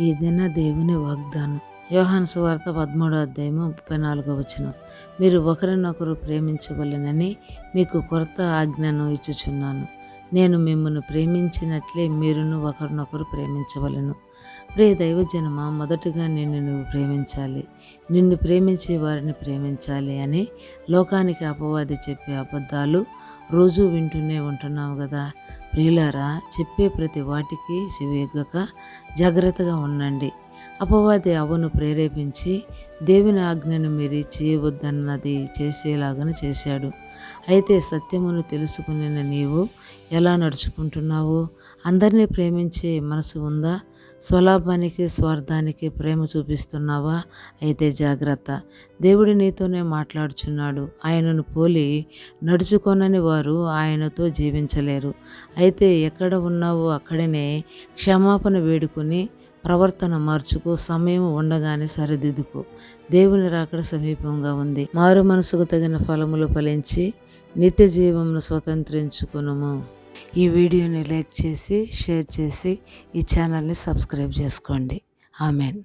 ఈ దిన దేవుని వాగ్దానం. యోహాను సువార్త పదమూడో అధ్యాయము ముప్పై నాలుగో వచనం. మీరు ఒకరినొకరు ప్రేమించవలెనని మీకు కొరత ఆజ్ఞను ఇచ్చుచున్నాను. నేను మిమ్మల్ని ప్రేమించినట్లే మీరును ఒకరినొకరు ప్రేమించవలను. ప్రే దైవజనమ మొదటగా నిన్ను నువ్వు ప్రేమించాలి. నిన్ను ప్రేమించే వారిని ప్రేమించాలి అని లోకానికి అపవాది చెప్పే అబద్ధాలు రోజూ వింటూనే ఉంటున్నావు కదా. ప్రియులారా చెప్పే ప్రతి వాటికి శివేగక జాగ్రత్తగా ఉండండి. అపవాది అవను ప్రేరేపించి దేవుని ఆజ్ఞను మీరి చేయవద్దన్నది చేసేలాగను చేశాడు. అయితే సత్యమును తెలుసుకుని నీవు ఎలా నడుచుకుంటున్నావు? అందరినీ ప్రేమించే మనసు ఉందా? స్వలాభానికి స్వార్థానికి ప్రేమ చూపిస్తున్నావా? అయితే జాగ్రత్త. దేవుడి నీతోనే మాట్లాడుచున్నాడు. ఆయనను పోలి నడుచుకొనని వారు ఆయనతో జీవించలేరు. అయితే ఎక్కడ ఉన్నావో అక్కడనే క్షమాపణ వేడుకొని ప్రవర్తన మార్చుకో సమయం ఉండగానే సరిదిద్దుకో. దేవుని రాకడ సమీపంగా ఉంది. మారు మనసుకు తగిన ఫలములు ఫలించి నిత్య జీవమును స్వతంత్రించుకునము. ఈ వీడియోని లైక్ చేసి షేర్ చేసి ఈ ఛానల్ని సబ్స్క్రైబ్ చేసుకోండి. ఆమెన్.